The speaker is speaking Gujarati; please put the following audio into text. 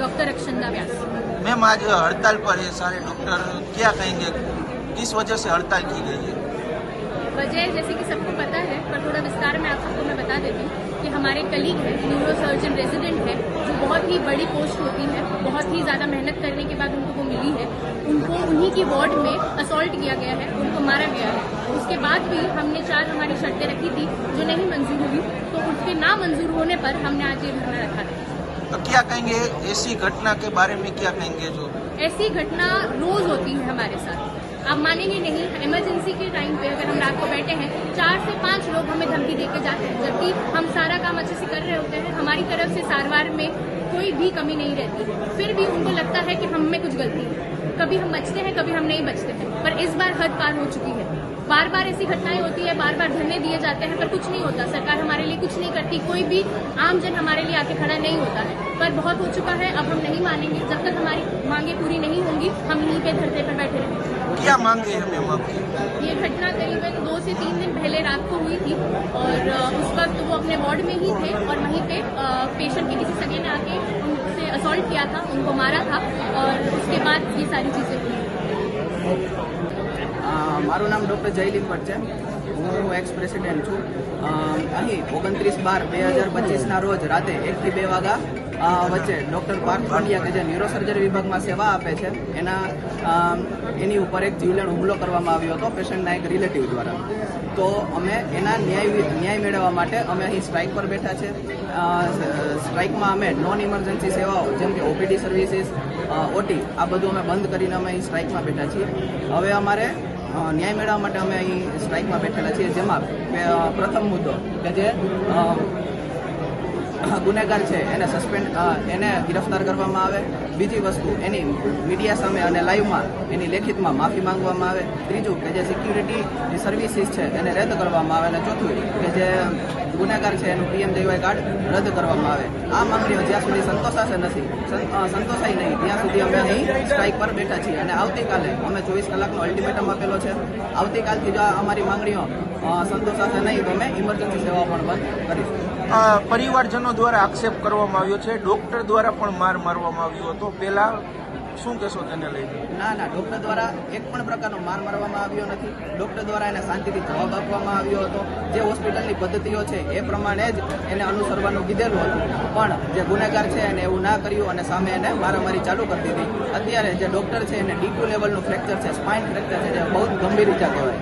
डॉक्टर अक्षंदा व्यास। मैम आज हड़ताल पर है सारे डॉक्टर क्या कहेंगे? किस वजह से हड़ताल की गई है? वजह जैसे कि सबको पता है पर थोड़ा विस्तार में आप सबको मैं बता देती हूँ कि हमारे कलीग है न्यूरो सर्जन रेजिडेंट है जो बहुत ही बड़ी पोस्ट होती है बहुत ही ज़्यादा मेहनत करने के बाद उनको वो मिली है। उनको उन्हीं की वार्ड में असोल्ट किया गया है उनको मारा गया है। उसके बाद भी हमने चार हमारी शर्तें रखी थी जो नहीं मंजूर हुई तो उसके ना मंजूर होने पर हमने आज ये धरना रखा था। तो क्या कहेंगे, ऐसी घटना के बारे में क्या कहेंगे जो? ऐसी घटना रोज होती है हमारे साथ। आप मानेंगे नहीं इमरजेंसी के टाइम पे अगर हम रात को बैठे हैं, चार से पाँच लोग हमें धमकी देके जाते हैं, जबकि हम सारा काम अच्छे से कर रहे होते हैं, हमारी तरफ़ से सारवार में कोई भी कमी नहीं रहती। फिर भी उनको लगता है कि हम में कुछ गलती है। कभी हम बचते हैं, कभी हम नहीं बचते हैं, पर इस बार हद पार हो चुकी है। बार बार ऐसी घटनाएँ होती है बार बार धरने दिए जाते हैं पर कुछ नहीं होता। सरकार हमारे लिए कुछ नहीं करती कोई भी आम जन हमारे लिए आके खड़ा नहीं होता है। पर बहुत हो चुका है अब हम नहीं मानेंगे। जब तक हमारी मांगे पूरी नहीं होंगी हम यहीं पे धरने पर बैठे रहेंगे। क्या मांगे हैं आपकी ये घटना करीबन दो से तीन दिन पहले रात को हुई थी और उस वक्त वो अपने वार्ड में ही थे और वहीं पे पेशेंट के किसी सगे ने आके उनसे असॉल्ट किया था उनको मारा था और उसके बाद ये सारी चीज़ें हुई। મારું નામ ડૉક્ટર જયલીમ ભટ્ટ છે. હું એક્સ પ્રેસિડેન્ટ છું. અહીં ઓગણત્રીસ બાર બે હજાર પચીસના રોજ રાતે એકથી બે વાગ્યા વચ્ચે ડૉક્ટર પાર્થ પંડ્યા કે જે ન્યુરોસર્જરી વિભાગમાં સેવા આપે છે, એના એની ઉપર એક જીવલેણ હુમલો કરવામાં આવ્યો હતો પેશન્ટના એક રિલેટિવ દ્વારા. તો અમે એના ન્યાય ન્યાય મેળવવા માટે અમે અહીં સ્ટ્રાઇક પર બેઠા છે. સ્ટ્રાઇકમાં અમે નોન ઇમરજન્સી સેવાઓ જેમ કે ઓપીડી સર્વિસીસ ઓટી આ બધું અમે બંધ કરીને અમે અહીં સ્ટ્રાઇકમાં બેઠા છીએ. હવે અમારે ન્યાય મેળવવા માટે અમે અહીં સ્ટ્રાઇકમાં બેઠેલા છીએ. જેમાં પ્રથમ મુદ્દો કે જે ગુનેગાર છે, એને સસ્પેન્ડ એને ગિરફ્તાર કરવામાં આવે. બીજી વસ્તુ, એની મીડિયા સામે અને લાઈવમાં એની લેખિતમાં માફી માંગવામાં આવે. ત્રીજું કે જે સિક્યુરિટી સર્વિસીસ છે, એને રદ કરવામાં આવે. અને ચોથું કે જે ગુનેગાર છે, એનું પીએમ જેવાય કાર્ડ રદ કરવામાં આવે. આ માંગણીઓ જ્યાં સુધી સંતોષાશે નથી. સંતોષાય નહીં. ત્યાં સુધી અમે અહીં સ્ટ્રાઇક પર બેઠા છીએ. અને આવતીકાલે અમે ચોવીસ કલાકનો અલ્ટિમેટમ આપેલો છે. આવતીકાલથી જો અમારી માંગણીઓ સંતોષાશે નહીં. તો અમે ઇમરજન્સી સેવા પણ બંધ કરીશું. પરિવારજનો દ્વારા આક્ષેપ કરવામાં આવ્યો છે. ડોક્ટર દ્વારા પણ માર મારવામાં આવ્યો હતો. પેલા શું કહેશો તેને લઈને? ના ના, ડોક્ટર દ્વારા એક પણ પ્રકારનો માર મારવામાં આવ્યો નથી. ડૉક્ટર દ્વારા એને શાંતિથી જવાબ આપવામાં આવ્યો હતો. જે હોસ્પિટલની પદ્ધતિઓ છે એ પ્રમાણે જ એને અનુસરવાનું કીધેલું હતું. પણ જે ગુનેગાર છે એને એવું ના કર્યું અને સામે એને મારામારી ચાલુ કરી દીધી. અત્યારે જે ડૉક્ટર છે એને ડી લેવલનું ફ્રેક્ચર છે, સ્પાઇન ફ્રેક્ચર છે, જે બહુ જ ગંભીર ઇજા કહેવાય.